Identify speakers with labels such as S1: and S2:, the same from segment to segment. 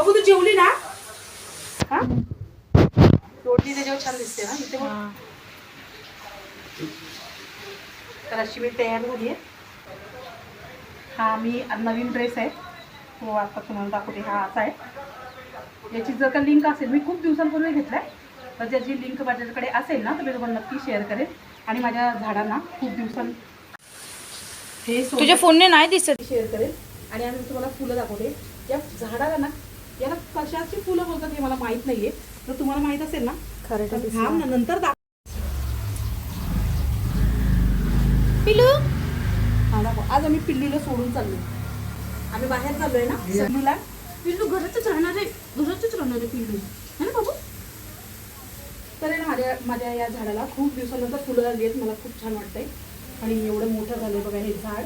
S1: बघू तू जेवली ना? हा? रोटी त्याच्यावर छान दिसते ना इथे बघ. तर अशी मी तयार झाली आहे. हा मी नवीन ड्रेस आहे. हो आता तुम्हाला दाखवते. हा असा आहे. याची जर का लिंक असेल मी खूप दिवसांपूर्वी घेतला आहे तर ज्याची लिंक माझ्याकडे असेल ना तर मी तुम्हाला नक्की शेअर करेन. आणि माझ्या झाडांना खूप दिवसां हे सोबत-
S2: तुझ्या फोनने नाही दिसत.
S1: शेअर करेल आणि आम्ही तुम्हाला फुलं दाखवते. या झाडाला ना याला कशाची फुलं बोलतात हे मला माहीत नाहीये. तर तुम्हाला माहीत असेल ना ना नंतर दाख
S2: पिलू
S1: हा, दाखव. आज आम्ही पिल्लूला सोडून चाललो आम्ही बाहेर चाललोय ना पिल्लूला. पिल्लू घरातच राहणार आहे. घरातच राहणार आहे पिल्लू. है ना बाबू? तर आहे ना माझ्या माझ्या या झाडाला खूप दिवसानंतर फुलं आली आहेत. मला खूप छान वाटतंय. आणि एवढं मोठं झालंय बघा हे झाड.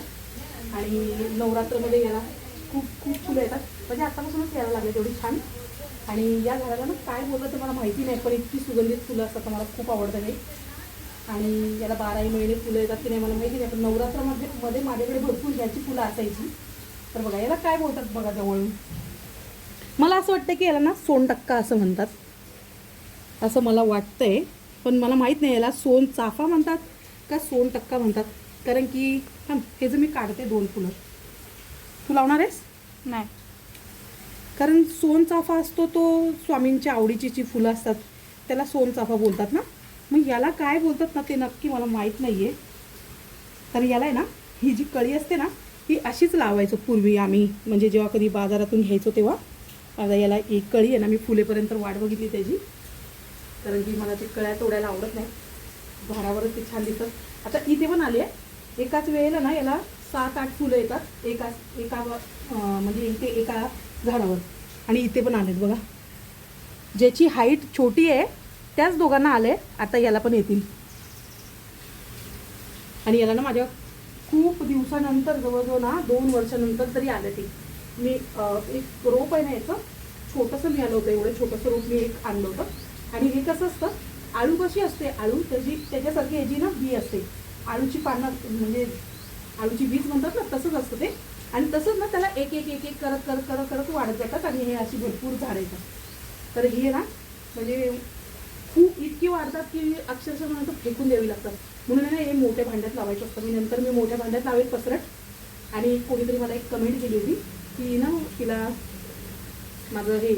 S1: आणि नवरात्रमध्ये याला खूप खूप फुलं येतात. म्हणजे आतापासूनच यायला लागले तेवढी छान. आणि या झाडाला ना काय बोललं ते मला माहिती नाही पण इतकी सुगंधित फुलं असतात तर मला खूप आवडतं हे. आणि याला बाराही महिने फुलं येतात की नाही मला माहिती नाही पण नवरात्रामध्ये मध्ये माझ्याकडे भरपूर ह्याची फुलं असायची. तर बघा याला काय बोलतात बघा जवळून. मला असं वाटतं की याला ना सोनटक्का असं म्हणतात. असं मला वाटतंय पण मला माहीत नाही याला सोन चाफा म्हणतात का सोन टक्का म्हणतात. कारण की हां हे जर मी काढते दोन फुलं. तू लावणार आहेस?
S2: नाही.
S1: कारण सोनचाफा असतो तो स्वामींच्या आवडीची जी फुलं असतात त्याला सोनचाफा बोलतात ना? मग याला काय बोलतात ना ते नक्की मला माहीत नाही आहे तर याला आहे ना ही जी कळी असते ना ही अशीच लावायचो पूर्वी आम्ही. म्हणजे जेव्हा कधी बाजारातून घ्यायचो तेव्हा. आता याला एक कळी आहे ना मी फुलेपर्यंत वाट बघितली त्याची. कारण की मला ते कळ्या तोडायला आवडत नाही. झाडावरच ते छान दिसतात. आता इथे पण आली आहे. एकाच वेळेला ना याला सात आठ फुलं येतात एका एका म्हणजे इथे एका झाडावर. आणि इथे पण आलेत बघा. ज्याची हाईट छोटी आहे त्याच दोघांना आले आता याला पण येतील. आणि याला ना माझ्या खूप दिवसानंतर जवळजवळ ना दोन वर्षानंतर तरी आलं ते. मी एक रोप आहे ना याचं छोटंसं मी आलं होतं एवढं छोटंसं रोप मी एक आणलं होतं. आणि हे कसं असतं आळू कशी असते आळू त्याची त्याच्यासारखी याची ना बी असते. आळूची पानं म्हणजे आळूची बीज म्हणतात ना तसंच असतं ते. आणि तसंच ना त्याला एक एक एक एक करत करत करत करत वाढत जातात आणि हे अशी भरपूर झाडं येतात. तर हे ना म्हणजे खूप इतकी वाढतात की अक्षरशः मला तर फेकून द्यावी लागतात. म्हणून आहे ना हे मोठ्या भांड्यात लावायचं असतं. मी नंतर मी मोठ्या भांड्यात लावेल पसरट. आणि कोणीतरी मला एक कमेंट केली होती की ना तिला माझं हे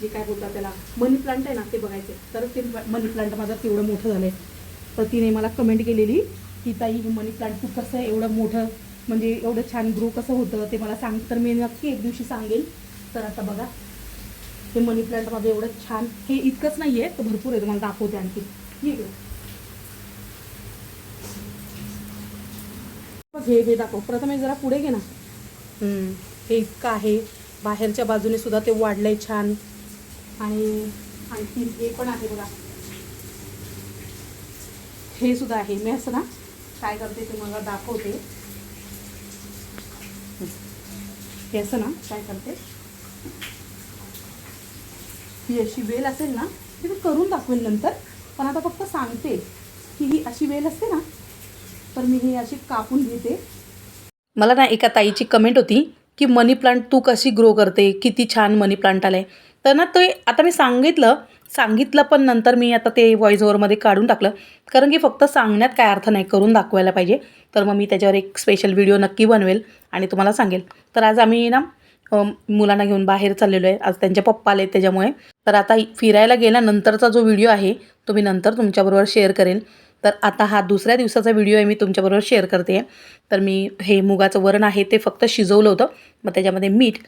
S1: जे काय बोलतात त्याला मनी प्लांट आहे ना ते बघायचे तर ते मनी प्लांट माझं तेवढं मोठं झालं आहे तर तिने मला कमेंट केलेली की ताई मनी प्लांट तू कसं एवढं मोठं म्हणजे एवढं छान ग्रो कसं होतं ते मला सांग. तर मी नक्की एक दिवशी सांगेल. तर आता बघा हे मनी प्लांट माझं एवढं छान हे इतकंच नाही आहे तर भरपूर आहे तुम्हाला दाखवते आणखी. इकडे. बघ, हे हे दाखव. प्रथम हे जरा पुढे घे ना. हे इतकं आहे. बाहेरच्या बाजूने सुद्धा ते वाढलंय छान. आणि आणखी हे पण आहे बघा. हे सुद्धा आहे. मी असं ना काय करते तुम्हाला मला दाखवते. हे असं ना काय करते? ही अशी वेल असेल ना ती मी करून दाखवेल नंतर पण आता फक्त सांगते की ही अशी वेल असते ना तर मी ही अशी कापून घेते.
S3: मला ना एका ताईची कमेंट होती की मनी प्लांट तू कशी ग्रो करते? किती छान मनी प्लांट आलं आहे तर ना ते आता मी सांगितलं सांगितलं पण नंतर मी आता ते व्हॉइस ओव्हरमध्ये काढून टाकलं. कारण की फक्त सांगण्यात काय अर्थ नाही करून दाखवायला पाहिजे. तर मग मी त्याच्यावर एक स्पेशल व्हिडिओ नक्की बनवेल आणि तुम्हाला सांगेल. तर आज आम्ही ना मुलांना घेऊन बाहेर चाललेलो आहे. आज त्यांचे पप्पा आले त्याच्यामुळे. तर आता फिरायला गेल्यानंतरचा जो व्हिडिओ आहे तो मी नंतर तुमच्याबरोबर शेअर करेन. तर आता हा दुसऱ्या दिवसाचा व्हिडिओ आहे मी तुमच्याबरोबर शेअर करते. तर मी हे मुगाचं वरण आहे ते फक्त शिजवलं होतं. मग त्याच्यामध्ये मीठ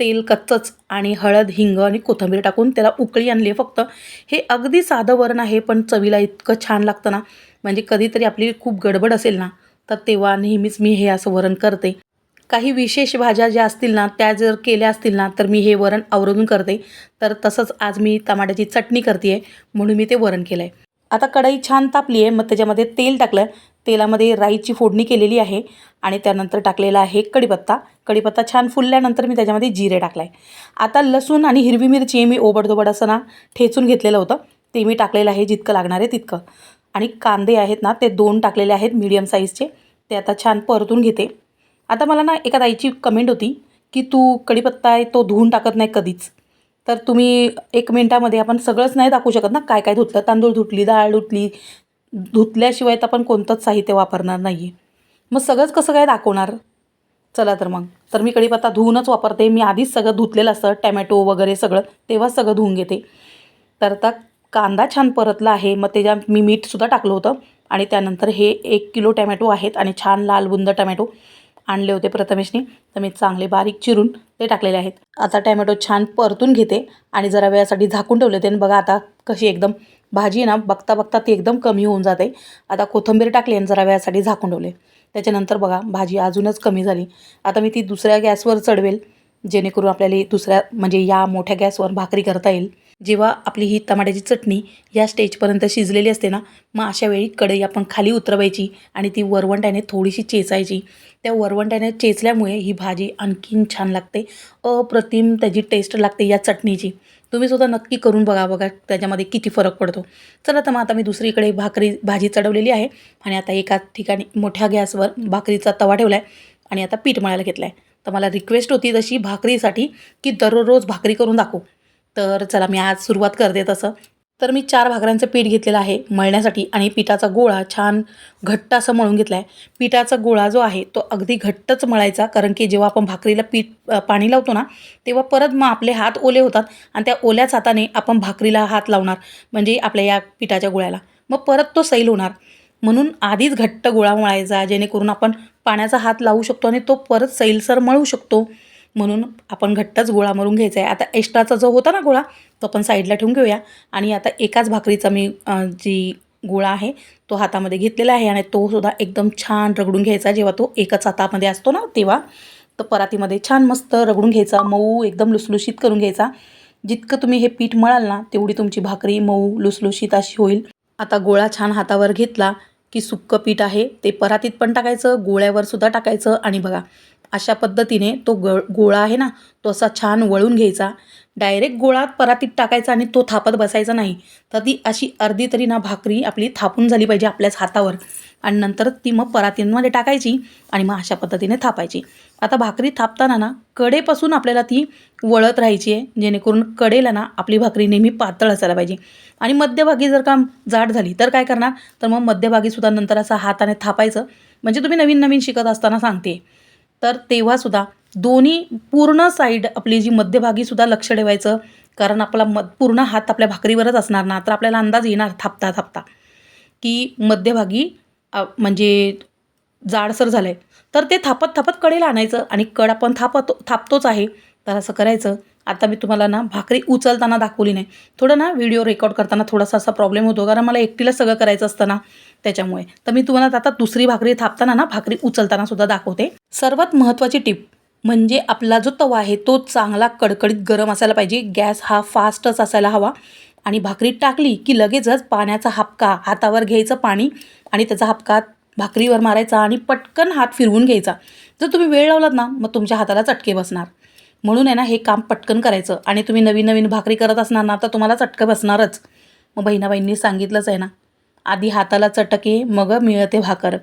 S3: तेल कच्चंच आणि हळद हिंग आणि कोथिंबीर टाकून त्याला उकळी आणली आहे फक्त. हे अगदी साधं वरण आहे पण चवीला इतकं छान लागतं ना. म्हणजे कधीतरी आपली खूप गडबड असेल ना तर तेव्हा नेहमीच मी हे असं वरण करते. काही विशेष भाज्या ज्या असतील ना त्या जर केल्या असतील ना तर मी हे वरण आवर्जून करते. तर तसंच आज मी टमाट्याची चटणी करते आहे म्हणून मी ते वरण केलं आहे आता कढई छान तापली आहे मग त्याच्यामध्ये तेल टाकलं. तेलामध्ये राईची फोडणी केलेली आहे आणि त्यानंतर टाकलेला आहे कढीपत्ता. कढीपत्ता छान फुलल्यानंतर मी त्याच्यामध्ये जिरे टाकलं आहे आता लसूण आणि हिरवी मिरची मी ओबडधोबड असं ना ठेचून घेतलेलं होतं. ते मी टाकलेलं आहे जितकं लागणार आहे तितकं. आणि कांदे आहेत ना ते दोन टाकलेले आहेत मीडियम साईजचे ते आता छान परतून घेते. आता मला ना एका ताईची कमेंट होती की तू कढीपत्ता आहे तो धुवून टाकत नाही कधीच.
S1: तर तुम्ही एक मिनटामध्ये आपण सगळंच नाही दाखवू शकत ना काय काय धुतलं. तांदूळ धुतली डाळ धुतली. धुतल्याशिवाय तर आपण कोणतंच साहित्य वापरणार नाही आहे मग सगळंच कसं काय दाखवणार? चला तर मग. तर मी कढीपत्ता धुवूनच वापरते. मी आधीच सगळं धुतलेलं असतं टॅमॅटो वगैरे सगळं तेव्हाच सगळं धुवून घेते. तर आता कांदा छान परतला आहे. मग त्याच्या मी मीठसुद्धा टाकलं होतं. आणि त्यानंतर हे एक किलो टॅमॅटो आहेत आणि छान लाल बुंद टॅमॅटो. आणले होते प्रथमेशने. तर मी चांगले बारीक चिरून ते टाकलेले आहेत. आता टॅमॅटो छान परतून घेते आणि जरा वेळासाठी झाकून ठेवले होते. आणि बघा आता कशी एकदम भाजी आहे ना बघता बघता ती एकदम कमी होऊन जाते. आता कोथिंबीर टाकली आणि जरा वेळासाठी झाकून ठेवले. त्याच्यानंतर बघा भाजी अजूनच कमी झाली. आता मी ती दुसऱ्या गॅसवर चढवेल जेणेकरून आपल्याला दुसऱ्या म्हणजे या मोठ्या गॅसवर भाकरी करता येईल. जेव्हा आपली ही टमाट्याची चटणी या स्टेजपर्यंत शिजलेली असते ना मग अशा वेळी कढई आपण खाली उतरवायची आणि ती वरवंट्याने थोडीशी चेचायची. त्या वरवंट्याने चेचल्यामुळे ही भाजी आणखीन छान लागते. अप्रतिम त्याची टेस्ट लागते या चटणीची. तुम्ही सुद्धा नक्की करून बघा बघा त्याच्यामध्ये किती फरक पडतो. चला तर मग आता मी दुसरीकडे भाकरी भाजी चढवलेली आहे आणि आता एका ठिकाणी मोठ्या गॅसवर भाकरीचा तवा ठेवला आहे आणि आता पीठ मळायला घेतलं आहे तर मला रिक्वेस्ट होती तशी भाकरीसाठी की दररोज भाकरी करून दाखवू. तर चला मी आज सुरुवात करते तसं. तर मी चार भाकऱ्यांचं पीठ घेतलेलं आहे मळण्यासाठी आणि पिठाचा गोळा छान घट्ट असं मळून घेतला आहे पिठाचा गोळा जो आहे तो अगदी घट्टच मळायचा कारण की जेव्हा आपण भाकरीला पीठ पाणी लावतो ना तेव्हा परत मग आपले हात ओले होतात आणि त्या ओल्याच हाताने आपण भाकरीला हात लावणार म्हणजे आपल्या या पिठाच्या गोळ्याला. मग परत तो सैल होणार. म्हणून आधीच घट्ट गोळा मळायचा जेणेकरून आपण पाण्याचा हात लावू शकतो आणि तो परत सैलसर मळू शकतो. म्हणून आपण घट्टच गोळा मरून घ्यायचा आहे. आता एक्स्ट्राचा जो होता ना गोळा तो आपण साईडला ठेवून घेऊया. आणि आता एकाच भाकरीचा मी जी गोळा आहे तो हातामध्ये घेतलेला आहे आणि तो सुद्धा एकदम छान रगडून घ्यायचा. जेव्हा तो एकच हातामध्ये असतो ना तेव्हा तर परातीमध्ये छान मस्त रगडून घ्यायचा. मऊ एकदम लुसलुशीत करून घ्यायचा. जितकं तुम्ही हे पीठ मळाल ना तेवढी तुमची भाकरी मऊ लुसलुशीत अशी होईल. आता गोळा छान हातावर घेतला. की सुक्कं पीठ आहे ते परातीत पण टाकायचं गोळ्यावर सुद्धा टाकायचं आणि बघा अशा पद्धतीने तो ग गोळा आहे ना तो असा छान वळून घ्यायचा. डायरेक्ट गोळा परातीत टाकायचा आणि तो थापत बसायचा नाही. तर ती अशी अर्धी तरी ना भाकरी आपली थापून झाली पाहिजे आपल्याच हातावर. आणि नंतर ती मग परातींमध्ये टाकायची आणि मग अशा पद्धतीने थापायची. आता भाकरी थापताना ना कडेपासून आपल्याला ती वळत राहायची आहे जेणेकरून कडेला ना आपली भाकरी नेहमी पातळ असायला पाहिजे. आणि मध्यभागी जर का जाड झाली तर काय करणार? तर मग मध्यभागीसुद्धा नंतर असा हाताने थापायचं. म्हणजे तुम्ही नवीन नवीन शिकत असताना सांगते. तर तेव्हासुद्धा दोन्ही पूर्ण साईड आपली जी मध्यभागीसुद्धा लक्ष ठेवायचं. कारण आपला म पूर्ण हात आपल्या भाकरीवरच असणार ना तर आपल्याला अंदाज येणार थापता थापता. की मध्यभागी म्हणजे जाडसर झालं आहे तर ते थापत थापत कडेला आणायचं आणि कड आपण थापतो थापतोच आहे. तर असं करायचं. आता मी तुम्हाला ना भाकरी उचलताना दाखवली नाही. थोडं ना व्हिडिओ रेकॉर्ड करताना थोडासा असा प्रॉब्लेम होतो. कारण मला एकटीला सगळं करायचं असतं ना त्याच्यामुळे. तर मी तुम्हाला आता दुसरी भाकरी थापताना ना भाकरी उचलताना सुद्धा दाखवते. सर्वात महत्त्वाची टिप म्हणजे आपला जो तवा आहे तो चांगला कडकडीत गरम असायला पाहिजे. गॅस हा फास्टच असायला हवा. आणि भाकरी टाकली की लगेचच पाण्याचा हापका हातावर घ्यायचं पाणी आणि त्याचा हापका भाकरीवर मारायचा आणि पटकन हात फिरवून घ्यायचा. जर तुम्ही वेळ लावलात ना मग तुमच्या हाताला चटके बसणार. म्हणून आहे ना हे काम पटकन करायचं. आणि तुम्ही नवीन नवीन भाकरी करत असणार ना तर तुम्हाला चटकं बसणारच. मग बहिणाबाईंनी सांगितलंच आहे ना आधी हाताला चटके मग मिळते भाकर.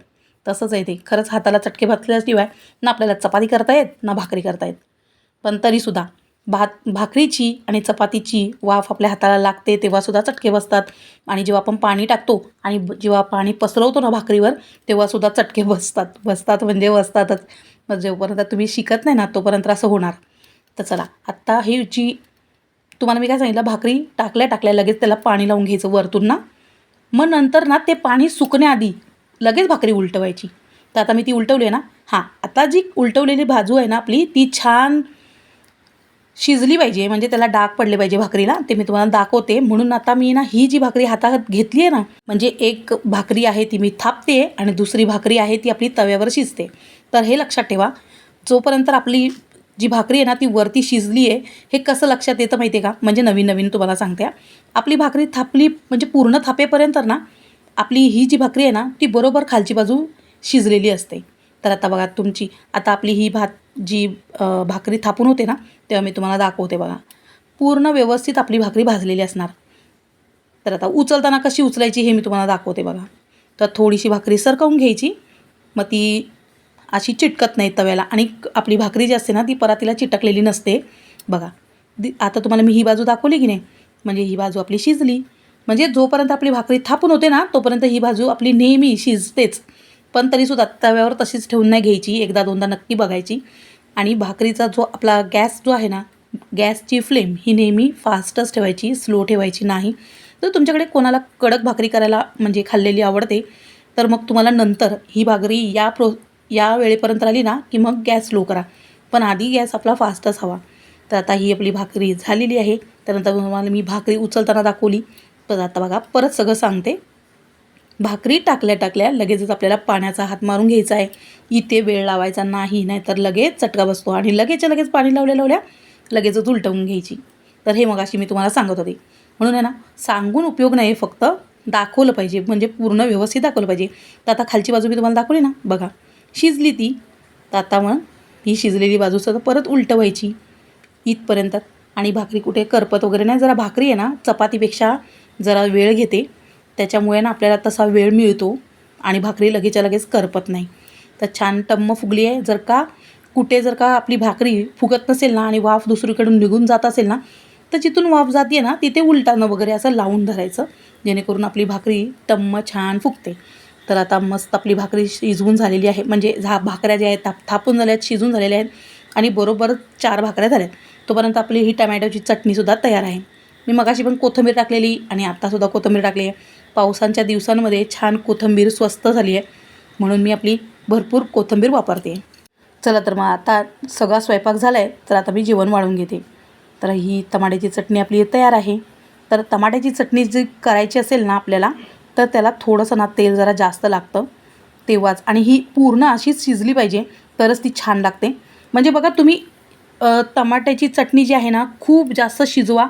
S1: तसंच आहे ते. खरंच हाताला चटके बसल्याशिवाय ना आपल्याला चपाती करता येत ना भाकरी करता येत. पण तरीसुद्धा भात भाकरीची आणि चपातीची वाफ आपल्या हाताला लागते तेव्हासुद्धा चटके बसतात. आणि जेव्हा आपण पाणी टाकतो आणि जेव्हा पाणी पसरवतो ना भाकरीवर तेव्हासुद्धा चटके बसतात. बसतात म्हणजे बसतातच. मग जोपर्यंत तुम्ही शिकत नाही ना तोपर्यंत असं होणार. तर चला आत्ता ही जी तुम्हाला मी काय सांगितलं भाकरी टाकल्या टाकल्या लगेच त्याला पाणी लावून घ्यायचं वरतून ना. मग नंतर ना ते पाणी सुकण्याआधी लगेच भाकरी उलटवायची. तर आता मी ती उलटवली आहे ना. हां आता जी उलटवलेली बाजू आहे ना आपली ती छान शिजली पाहिजे म्हणजे त्याला डाग पडले पाहिजे भाकरीला ते मी तुम्हाला दाखवते. म्हणून आता मी ना ही जी भाकरी हातात घेतली आहे ना म्हणजे एक भाकरी आहे ती मी थापते आणि दुसरी भाकरी आहे ती आपली तव्यावर शिजते. तर हे लक्षात ठेवा जोपर्यंत आपली जी भाकरी आहे ना ती वरती शिजली आहे हे कसं लक्षात येतं माहिती आहे का? म्हणजे नवीन नवीन तुम्हाला सांगते. आपली भाकरी थापली म्हणजे पूर्ण थापेपर्यंत ना आपली ही जी भाकरी आहे ना ती बरोबर खालची बाजू शिजलेली असते. तर आता बघा तुमची आता आपली ही भात जी भाकरी थापून होते ना तेव्हा मी तुम्हाला दाखवते बघा. पूर्ण व्यवस्थित आपली भाकरी भाजलेली असणार. तर आता उचलताना कशी उचलायची हे मी तुम्हाला दाखवते बघा. तर थोडीशी भाकरी सरकवून घ्यायची. मग ती अशी चिटकत नाही तव्याला. आणि आपली भाकरी जी असते ना ती परातीला चिटकलेली नसते. बघा दि आता तुम्हाला मी ही बाजू दाखवली की नाही? म्हणजे ही बाजू आपली शिजली. म्हणजे जोपर्यंत आपली भाकरी थापून होते ना तोपर्यंत ही बाजू आपली नेहमी शिजतेच. पण तरीसुद्धा तव्यावर तशीच ठेवून नाही घ्यायची. एकदा दोनदा नक्की बघायची. आणि भाकरीचा जो आपला गॅस जो आहे ना गॅसची फ्लेम ही नेहमी फास्टच ठेवायची स्लो ठेवायची नाही. तर तुमच्याकडे कोणाला कडक भाकरी करायला म्हणजे खाल्लेली आवडते तर मग तुम्हाला नंतर ही भाकरी या प्रो या वेळेपर्यंत आली ना की मग गॅस स्लो करा. पण आधी गॅस आपला फास्टच हवा. तर आता ही आपली भाकरी झालेली आहे. त्यानंतर तुम्हाला मी भाकरी उचलताना दाखवली. तर आता बघा परत सगळं सांगते. भाकरी टाकल्या टाकल्या लगेचच आपल्याला पाण्याचा हात मारून घ्यायचा आहे. इथे वेळ लावायचा नाही नाहीतर लगेच चटका बसतो आणि लगेचच्या लगेच पाणी लावल्या लावल्या लगेचच उलटवून घ्यायची. तर हे मग अशी मी तुम्हाला सांगत होते. म्हणून आहे ना सांगून उपयोग नाही फक्त दाखवलं पाहिजे म्हणजे पूर्ण व्यवस्थित दाखवलं पाहिजे. तर आता खालची बाजू मी तुम्हाला दाखवली ना बघा. शिजली ती तर आता मग ही शिजलेली बाजू सुद्धा परत उलटवायची इथपर्यंत. आणि भाकरी कुठे करपत वगैरे नाही जरा भाकरी आहे ना चपातीपेक्षा जरा वेळ घेते. त्याच्यामुळे ना आपल्याला तसा वेळ मिळतो आणि भाकरी लगेचच्या लगेच करपत नाही. तर छान टम्म फुगली आहे. जर का कुठे जर का आपली भाकरी फुगत नसेल ना आणि वाफ दुसरीकडून निघून जात असेल ना तर जिथून वाफ जाते ना तिथे उलटानं वगैरे असं लावून धरायचं. जेणेकरून आपली भाकरी टम्म छान फुगते. तर आता मस्त आपली भाकरी शिजवून झालेली आहे. म्हणजे झा भाकऱ्या ज्या आहेत थाप थापून झाल्या आहेत शिजून झालेल्या आहेत आणि बरोबर चार भाकऱ्या झाल्या आहेत. तोपर्यंत आपली ही टमॅटोची चटणीसुद्धा तयार आहे. मी मगाशी पण कोथिंबीर टाकलेली आणि आत्तासुद्धा कोथिंबीर टाकली आहे. पावसांच्या दिवसांमध्ये छान कोथिंबीर स्वस्त झाली आहे म्हणून मी आपली भरपूर कोथिंबीर वापरते. चला तर मग आता सगळा स्वयंपाक झाला आहे तर आता मी जेवण वाढून घेते. तर ही टमाट्याची चटणी आपली तयार आहे. तर टमाट्याची चटणी जी करायची असेल ना आपल्याला तर त्याला थोडंसं ना तेल जरा जास्त लागतं. तेव्हाच आणि ही पूर्ण अशीच शिजली पाहिजे तरच ती छान लागते. म्हणजे बघा तुम्ही टमाट्याची चटणी जी आहे ना खूप जास्त शिजवा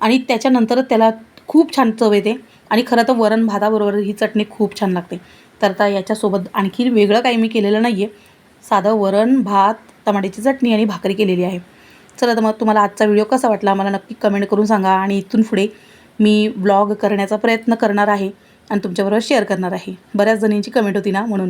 S1: आणि त्याच्यानंतरच त्याला खूप छान चव येते. आणि खरं तर वरण भाताबरोबर ही चटणी खूप छान लागते. तर आता याच्यासोबत आणखी वेगळं काही मी केलेलं नाही आहे साधं वरण भात टमाट्याची चटणी आणि भाकरी केलेली आहे. चला तर मग तुम्हाला आजचा व्हिडिओ कसा वाटला मला नक्की कमेंट करून सांगा आणि इथून पुढे मी ब्लॉग करण्याचा प्रयत्न करणार आहे आणि तुमच्याबरोबर शेअर करणार आहे. बऱ्याच जणींची कमेंट होती ना म्हणून.